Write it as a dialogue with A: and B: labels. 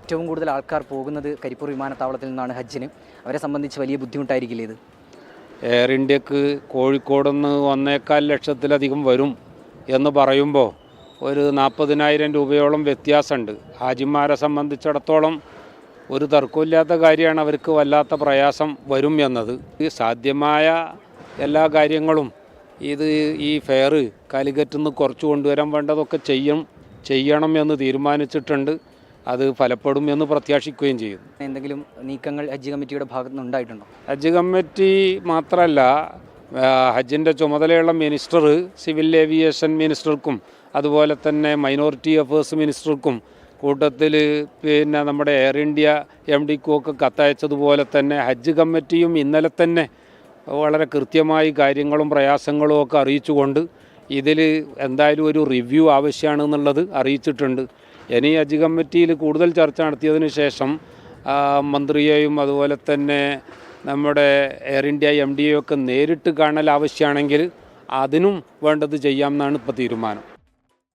A: ഏറ്റവും കൂടുതൽ ആൾക്കാർ പോകുന്നത് കരിപ്പൂർ വിമാനത്താവളത്തിൽ നിന്നാണ് ഹജ്ജിന്. അവരെ സംബന്ധിച്ച് വലിയ ബുദ്ധിമുട്ടായിരിക്കില്ല ഇത്?
B: എയർ ഇന്ത്യയ്ക്ക് കോഴിക്കോട് നിന്ന് ഒന്നേക്കാൽ ലക്ഷത്തിലധികം വരും എന്ന് പറയുമ്പോൾ ഒരു നാൽപ്പതിനായിരം രൂപയോളം വ്യത്യാസമുണ്ട്. ഹാജിമാരെ സംബന്ധിച്ചിടത്തോളം ഒരു തർക്കമില്ലാത്ത കാര്യമാണ് അവർക്ക് വല്ലാത്ത പ്രയാസം വരും എന്നത്. സാധ്യമായ എല്ലാ കാര്യങ്ങളും ഇത് ഈ ഫെയർ കാലിക്കറ്റ് നിന്ന് കുറച്ച് കൊണ്ടുവരാൻ വേണ്ടതൊക്കെ ചെയ്യും ചെയ്യണം എന്ന് തീരുമാനിച്ചിട്ടുണ്ട്. അത് ഫലപ്പെടും എന്ന് പ്രത്യാശിക്കുകയും ചെയ്യുന്നു.
A: എന്തെങ്കിലും നീക്കങ്ങൾ ഹജ്ജ് കമ്മിറ്റിയുടെ ഭാഗത്തു നിന്ന് ഉണ്ടായിട്ടുണ്ടോ
B: ഹജ്ജ് കമ്മിറ്റി മാത്രമല്ല ഹജ്ജിന്റെ ചുമതലയുള്ള മിനിസ്റ്റർ സിവിൽ ഏവിയേഷൻ മിനിസ്റ്റർക്കും അതുപോലെ തന്നെ മൈനോറിറ്റി അഫേഴ്സ് മിനിസ്റ്റർക്കും കൂട്ടത്തിൽ പിന്നെ നമ്മുടെ എയർ ഇന്ത്യ എം ഡിക്കുമൊക്കെ കത്തയച്ചതുപോലെ തന്നെ ഹജ്ജ് കമ്മിറ്റിയും ഇന്നലെ തന്നെ വളരെ കൃത്യമായി കാര്യങ്ങളും പ്രയാസങ്ങളും ഒക്കെ അറിയിച്ചുകൊണ്ട് ഇതിൽ എന്തായാലും ഒരു റിവ്യൂ ആവശ്യമാണെന്നുള്ളത് അറിയിച്ചിട്ടുണ്ട്. ഇനി ഹജ്ജ് കമ്മിറ്റിയിൽ കൂടുതൽ ചർച്ച നടത്തിയതിന് ശേഷം മന്ത്രിയെയും അതുപോലെ തന്നെ നമ്മുടെ എയർ ഇന്ത്യ എം ഡി ഒക്കെ നേരിട്ട് കാണൽ ആവശ്യമാണെങ്കിൽ അതിനും വേണ്ടത് ചെയ്യാമെന്നാണ് ഇപ്പോൾ തീരുമാനം.